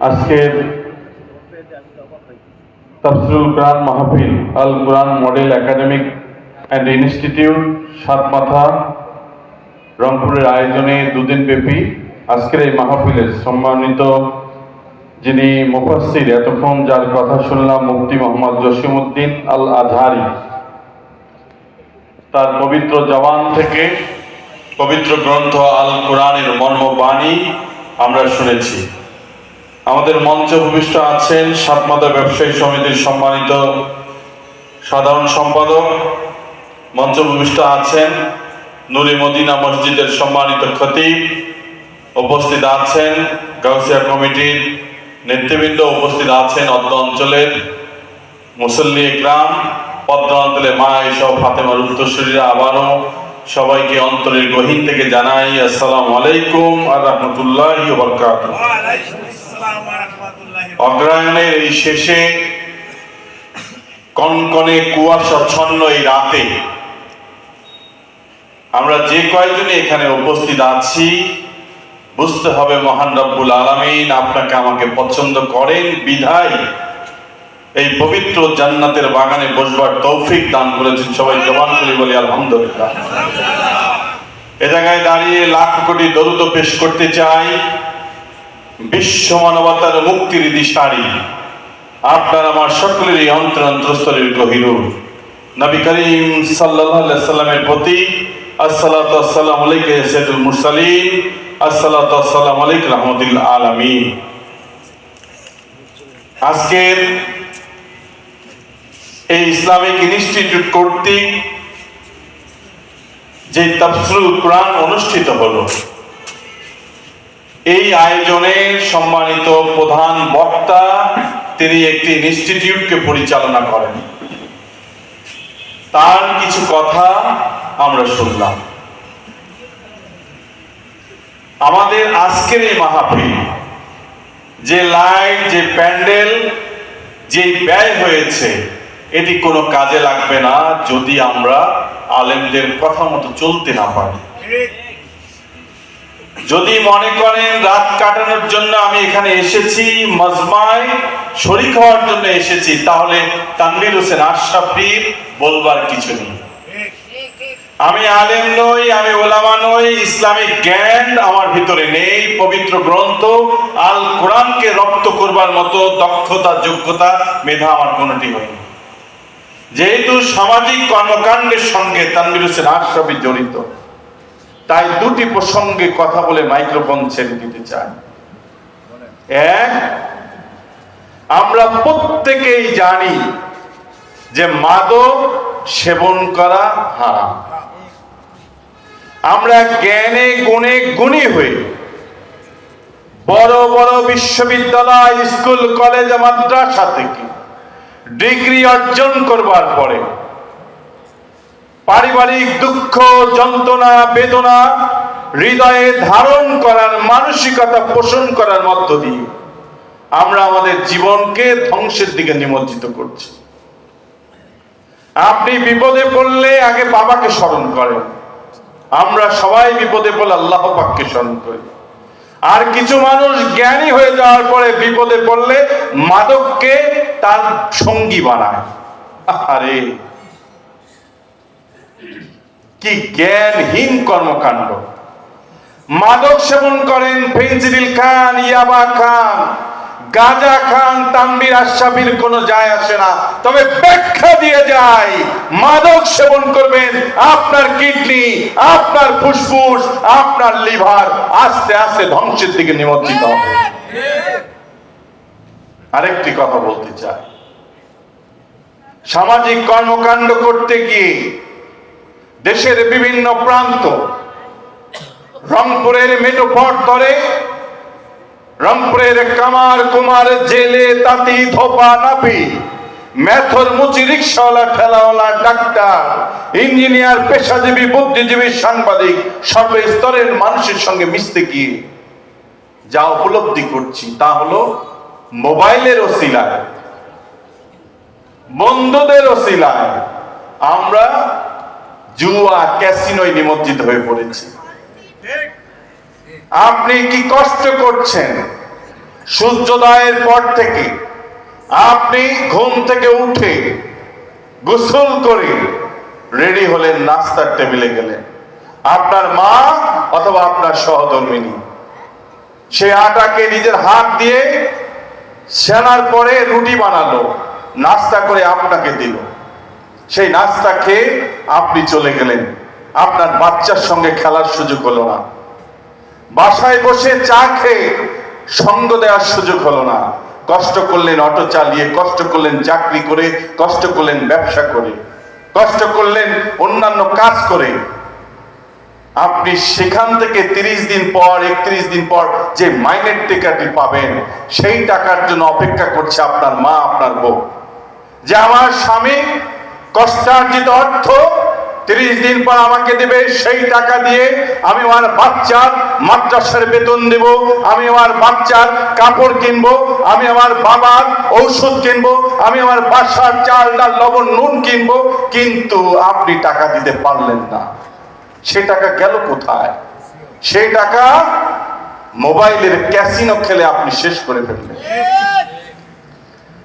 আজকের তাফসিরুল কোরআন মাহফিল আল কোরআন model academic and institute, Satmatha, রংপুরের আয়োজনে দুদিন ব্যাপী আজকের এই মাহফিলের সম্মানিত যিনি মুফাসসির, এতক্ষণ যার কথা শুনলাম মুফতি মোহাম্মদ জসিমউদ্দিন আল আজহারি তার পবিত্র জবান থেকে পবিত্র গ্রন্থ আল কোরআনের মর্মবাণী আমরা শুনেছি। আমাদের মঞ্চ ভূমিষ্ঠ আছেন সাতমাদা ব্যবসায়ী সমিতির সম্মানিত সাধারণ সম্পাদক। মঞ্চ ভূমিষ্ঠ আছেন নুরি মদিনা মসজিদের সম্মানিত খতিব। উপস্থিত আছেন গাউসিয়া কমিটির নেতৃবৃন্দ, উপস্থিত আছেন অত্র অঞ্চলের মুসল্লি গ্রাম পদ্ম অঞ্চলে মা এসব ফাতেমার উত্তরসূরীরা আবারও সবাইকে অন্তরের গহীন থেকে জানাই আসসালামু আলাইকুম আর রহমতুল্লাহ বরকাত অগ্রায়ণের এই শেষে কনকনে কুয়াশাচ্ছন্ন এই রাতে আমরা যে কয়েকজনে এখানে উপস্থিত আছি বুঝতে হবে মহান রব্বুল আলামিন আপনাকে আমাকে পছন্দ করেন বিধায়। এই পবিত্র জান্নাতের বাগানে বসবার তৌফিক দান করেছেন সবাই জবান করে বলি, আলহামদুলিল্লাহ। এ জায়গায় দাঁড়িয়ে লাখ কোটি দরুদ পেশ করতে চাই। বিশ্ব মানবতার মুক্তির দিশারি আপনার আমার সকলেরই অন্তর গহিরুর নবী করিম আলাইহি সাল্লামের প্রতি আসসালাতু আসসালামু আলাইকা সাইয়্যিদুল মুরসালিন, আসসালাতু আসসালামু আলাইকা রাহমাতুল আলামিন। আজকের এই ইসলামিক ইনস্টিটিউট কর্তৃক যে তাফসিরুল কোরআন অনুষ্ঠিত হলো, এই আয়োজনে সম্মানিত প্রধান বক্তা তিনি একটি ইনস্টিটিউটকে পরিচালনা করেন। তার কিছু কথা আমরা শুনলাম। আমাদের আজকের এই মাহফিল, যে লাইট, যে প্যান্ডেল যে ব্যয় হয়েছে এটি কোনো কাজে লাগবে না যদি আমরা আলেমদের কথা মতো চলতে না পারি। যদি মনে করেন রাত কাটানোর জন্য আমি এখানে এসেছি, মজমায় শরিক হওয়ার জন্য এসেছি, তাহলে তানভীর হোসেন আশরাফির বলবার কিছু নেই। আমি আলেম নই, আমি ওলামা নই, ইসলামিক জ্ঞান আমার ভিতরে নেই, পবিত্র গ্রন্থ আল কোরআনকে রপ্ত করবার মতো দক্ষতা, যোগ্যতা, মেধা আমার কোনোটি হয়নি। যেহেতু সামাজিক কর্মকাণ্ডের সঙ্গে তানভীর হোসেন আশরাফি জড়িত, তাই দুটি প্রসঙ্গে কথা বলে মাইক্রোফোন ছেড়ে দিতে চাই। এক, আমরা প্রত্যেকেই জানি যে মাদক সেবন করা হারাম। আমরা জ্ঞানে গুণে গুণী হয়ে বড় বড় বিশ্ববিদ্যালয়, স্কুল, কলেজ, মাদ্রাসা থেকে ডিগ্রি অর্জন করবার পরে পারিবারিক দুঃখ, যন্ত্রণা, বেদনা হৃদয়ে ধারণ করার মানসিকতা পোষণ করার মধ্য দিয়ে আমরা আমাদের জীবনকে ধ্বংসের দিকে নিমজ্জিত করছি। আপনি বিপদে পড়লে আগে বাবাকে স্মরণ করেন। আমরা সবাই বিপদে পড়লে আল্লাহ পাককে স্মরণ করি। আর কিছু মানুষ জ্ঞানী হয়ে যাওয়ার পরে বিপদে পড়লে মাদককে তার সঙ্গী বানায়। আরে কি জ্ঞানহীন কর্মকাণ্ড। মাদক সেবন করেন ফেন্সিডিল খান, ইয়াবা খান। গাজা খান তাম্বির আশাফির কোনো যায় আসে না। তবে ব্যাখ্যা দিয়ে যায়, মাদক সেবন করবেন আপনার কিডনি, আপনার ফুসফুস, আপনার লিভার, আস্তে আস্তে ধ্বংসের দিকে নিমজ্জিত হবে। আরেকটি কথা বলতে চাই। সামাজিক কর্মকাণ্ড করতে গিয়ে দেশের বিভিন্ন প্রান্ত রংপুরের মেটোপট ধরে রংপুরের কামার কুমার জেলে তাঁতি ধোপা নাপি। মেথর মুচি রিক্সাওয়ালা ঠেলাওয়ালা ডাক্তার, ইঞ্জিনিয়ার, পেশাজীবী, বুদ্ধিজীবী, সাংবাদিক সর্বস্তরের মানুষের সঙ্গে মিশতে গিয়ে যা উপলব্ধি করছি তা হলো মোবাইলের ওসিলায়, বন্ধুদের ওসিলায় আমরা জুয়া, ক্যাসিনোয় নিমজ্জিত হয়ে পড়েছি। আপনি কি কষ্ট করছেন? সূর্যোদয়ের পর থেকে আপনি ঘুম থেকে উঠে গোসল করে রেডি হলেন, নাস্তার টেবিলে গেলেন। আপনার মা অথবা আপনার সহধর্মিনী, সে আটাকে নিজের হাত দিয়ে সেনার পরে রুটি বানালো, নাস্তা করে আপনাকে দিল। সেই নাস্তা খেয়ে আপনি চলে গেলেন। আপনার বাচ্চার সঙ্গে খেলার সুযোগ হলো না। বাসায় বসে চা খেয়ে সঙ্গ দেওয়ার সুযোগ হলো না। কষ্ট করলেন অটো চালিয়ে, কষ্ট করলেন চাকরি করে, কষ্ট করলেন ব্যবসা করে, কষ্ট করলেন অন্যান্য কাজ করে। আপনি সেখান থেকে তিরিশ দিন পর, একত্রিশ দিন পর যে মাইনের টিকাটি পাবেন, সেই টাকার জন্য অপেক্ষা করছে আপনার মা, আপনার বউ। যে আমার স্বামী কষ্টার্জিত অর্থ তিরিশ দিন পর আমাকে দেবে সেই টাকা দিয়ে আমি আমার বাচ্চার মাদ্রাসার বেতন দেব, আমি আমার বাচ্চার কাপড় কিনবো, আমি আমার বাবার ঔষধ কিনবো, আমি আমার বাসার চাল ডাল লবণ নুন কিনবো, কিন্তু আপনি টাকা দিতে পারলেন না। সে টাকা গেল কোথায়? সেই টাকা মোবাইলের ক্যাসিনো খেলে আপনি শেষ করে ফেললেন।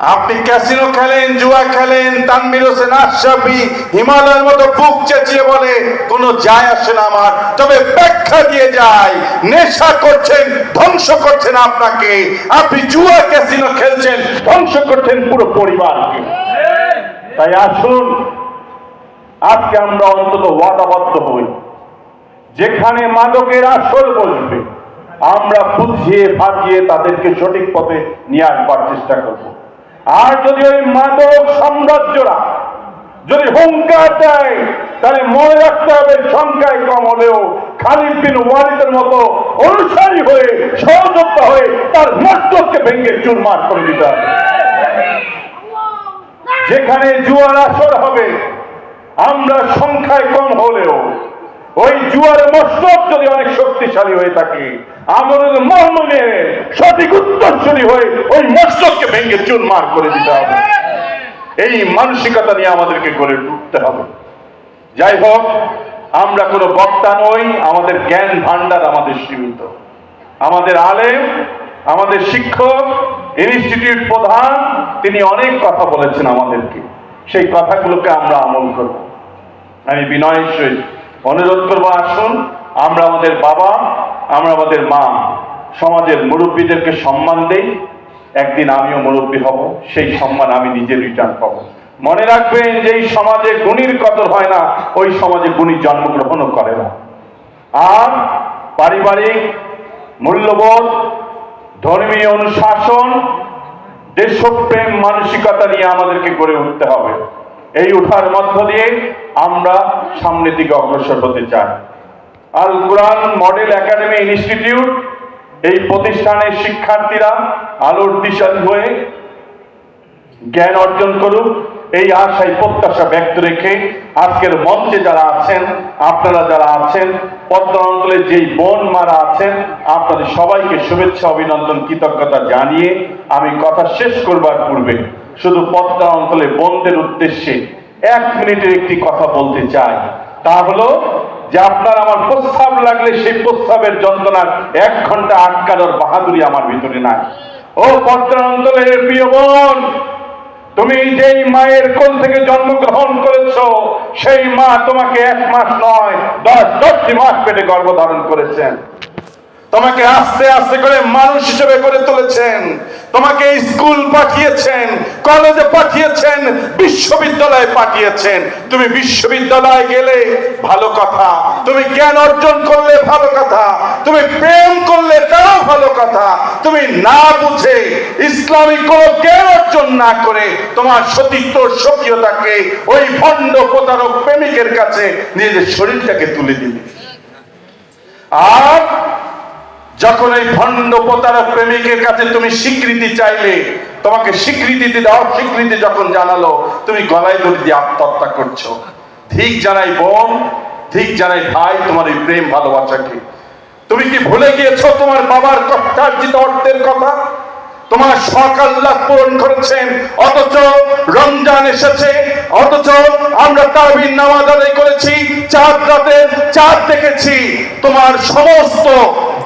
আপনি ক্যাসিনো খেলেন, জুয়া খেলেন তানমির হোসেন আশরাফি হিমালয়ের মতো বুক চেঁচিয়ে বলে, কোনো যায় আসে না আমার। তবে ব্যাখ্যা দিয়ে যায়, নেশা করছেন, ধ্বংস করছেন আপনাকে। আপনি জুয়া ক্যাসিনো খেলছেন, ধ্বংস করছেন পুরো পরিবারকে। তাই আসুন, আজকে আমরা অন্তত ওয়াদাবদ্ধ হই। যেখানে মাদকের আসল বসবে, আমরা বুঝিয়ে ভাজিয়ে তাদেরকে সঠিক পথে নিয়ে আসবার চেষ্টা করব। আর যদি ওই মাদক সাম্রাজ্যরা যদি হুঙ্কার দেয়, তাহলে মনে রাখতে হবে সংখ্যায় কম হলেও খালিদ বিন ওয়ালিদের মতো অনুসারী হয়ে, সহযোদ্ধা হয়ে তার মস্তককে ভেঙে চুরমার করে দিতে হবে। যেখানে জুয়ার আসর হবে, আমরা সংখ্যায় কম হলেও ওই জুয়ার মস্তক যদি অনেক শক্তিশালী হয়ে থাকে আমাদের মর্মনে সঠিক উত্তরসূরি হয়ে, ওই মস্তককে ভেঙে চুরমার করে দিতে হবে। এই মানসিকতা নিয়ে আমাদেরকে গড়ে উঠতে হবে। যাই হোক, আমরা কোনো বক্তা নই, আমাদের জ্ঞান ভান্ডার আমাদের সীমিত। আমাদের আলেম, আমাদের শিক্ষক, ইনস্টিটিউট প্রধান, তিনি অনেক কথা বলেছেন আমাদেরকে। সেই কথাগুলোকে আমরা আমল করব। আমি বিনয়ের সহিত অনুরোধ করব আসুন, আমরা আমাদের বাবা, আমরা আমাদের মা, সমাজের মুরব্বীদেরকে সম্মান দেই। একদিন আমিও মুরব্বী হব, সেই সম্মান আমি নিজে রিটার্ন পাবো। মনে রাখবেন যে এই সমাজে গুণীর কদর হয় না, ওই সমাজে গুণী জন্মগ্রহণও করে না। আর পারিবারিক মূল্যবোধ, ধর্মীয় অনুশাসন, দেশপ্রেম, মানসিকতা নিয়ে আমাদেরকে গড়ে উঠতে হবে। এই উঠার মধ্য দিয়ে আমরা সামনের দিকে অগ্রসর হতে চাই। আল কোরআন মডেল একাডেমি ইনস্টিটিউট, এই প্রতিষ্ঠানের শিক্ষার্থীরা আলোর দিশারি হয়ে জ্ঞান অর্জন করুক, এই আশায় প্রত্যাশা ব্যক্ত রেখে আজকের মঞ্চে যারা আছেন, আপনারা যারা আছেন, পদ্মা অঞ্চলে যেই বোন মারা আছেন, আপনাদের সবাইকে শুভেচ্ছা, অভিনন্দন, কৃতজ্ঞতা জানিয়ে আমি কথা শেষ করবার পূর্বে শুধু পদ্মা অঞ্চলে বোনদের উদ্দেশ্যে এক মিনিটের একটি কথা বলতে চাই। তা হলো যে আপনার আমার প্রস্তাব লাগলে সেই প্রস্তাবের যন্ত্রণার এক ঘণ্টা আটকানোর বাহাদুরি আমার ভিতরে নাই। ও পদ্মা প্রিয় বোন, তুমি যেই মায়ের কোল থেকে জন্মগ্রহণ করেছ, সেই মা তোমাকে এক মাস নয়, দশ, দশটি মাস পেটে গর্ভধারণ করেছেন। তোমাকে আস্তে আস্তে করে মানুষ হিসেবে করে তুলেছেন। তোমাকে স্কুল পাঠিয়েছেন, কলেজে পাঠিয়েছেন, বিশ্ববিদ্যালয়ে পাঠিয়েছেন। তুমি বিশ্ববিদ্যালয়ে গেলে ভালো কথা। তুমি জ্ঞান অর্জন করলে ভালো কথা। তুমি প্রেম করলে তাও ভালো কথা। তুমি না বুঝে ইসলামিক কোন জ্ঞান অর্জন না করে তোমার সতীত্ব স্বকীয়তাকে ওই ভণ্ড প্রতারক প্রেমিকের কাছে নিজের শরীরটাকে তুলে দিলে। আর যখন এই ভণ্ড প্রতারক প্রেমিকের কাছে তুমি স্বীকৃতি চাইলে, তোমাকে স্বীকৃতি দিতে অস্বীকৃতি যখন জানালো, তুমি গলায় দড়ি দিয়ে আত্মহত্যা করছ। ঠিক জানাই বোন, ঠিক জানাই ভাই, তোমার এই প্রেম ভালোবাসাকে। তুমি কি ভুলে গিয়েছো তোমার বাবার কষ্টার্জিত অর্থের কথা? তোমার সকাল লাভ পূরণ করেছেন, অথচ রমজান এসেছে, অথচ আমরা তারবির নামাজ আদায় করেছি, চাঁদ রাতে চাঁদ দেখেছি। তোমার সমস্ত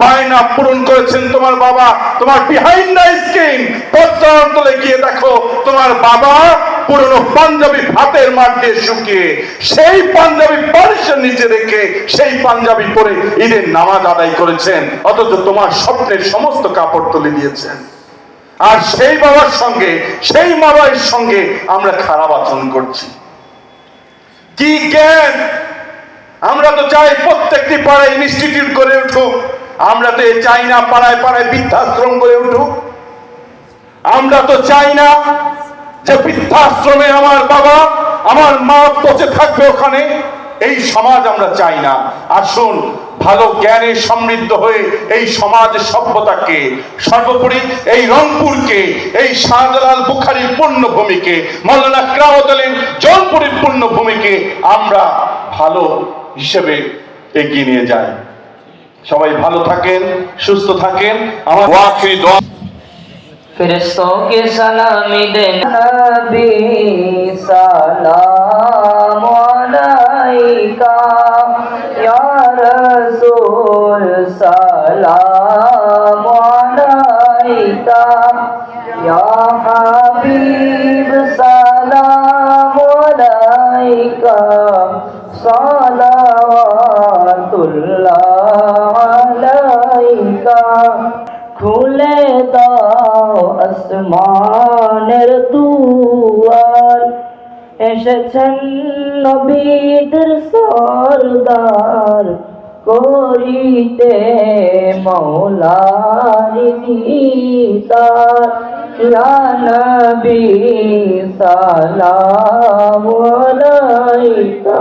বায়না পূরণ করেছেন তোমার বাবা। তোমার বিহাইন্ড দ্য স্ক্রিন পত্রান্তলে গিয়ে দেখো, তোমার বাবা পুরনো পাঞ্জাবি ভাতের মাঠ দিয়ে শুকিয়ে, সেই পাঞ্জাবি বারিশের নিচে রেখে সেই পাঞ্জাবি পরে ঈদের নামাজ আদায় করেছেন, অথচ তোমার স্বপ্নের সমস্ত কাপড় তুলে দিয়েছেন। আর সেই বাবার সঙ্গে, সেই মা সঙ্গে আমরা খারাপ আচরণ করছি। কি জ্ঞান? আমরা তো চাই প্রত্যেকটি পাড়ায় ইনস্টিটিউট করে উঠুক। আমরা তো চাই না পাড়ায় পাড়ায় বৃদ্ধাশ্রম করে উঠুক। আমরা তো চাই না যে বৃদ্ধাশ্রমে আমার বাবা, আমার মা পচে থাকবে ওখানে। এই সমাজ আমরা চাই না। আসুন, ভালো জ্ঞানে সমৃদ্ধ হয়ে এই সমাজ সভ্যতাকে, সর্বোপরি এই রংপুরকে, এই শাহজালাল বুখারির পূর্ণভূমিকে, মৌলানা ক্রামত আলীর জলপুরের পূর্ণভূমিকে আমরা ভালো হিসেবে এগিয়ে নিয়ে যাই সবাই ভালো থাকেন সুস্থ থাকেন আমার ওয়াকির দোয়া फिरिश्तों के सलामी दे नबी सलाम अलैका या रसूल सलाम अलैका या हबीब सलाम খুলে দাও আসমানের দুয়ার। এসেছেন নবীদের সরদার করিতে মৌলার দিদার ইয়া নবী সালাম আলাইকা।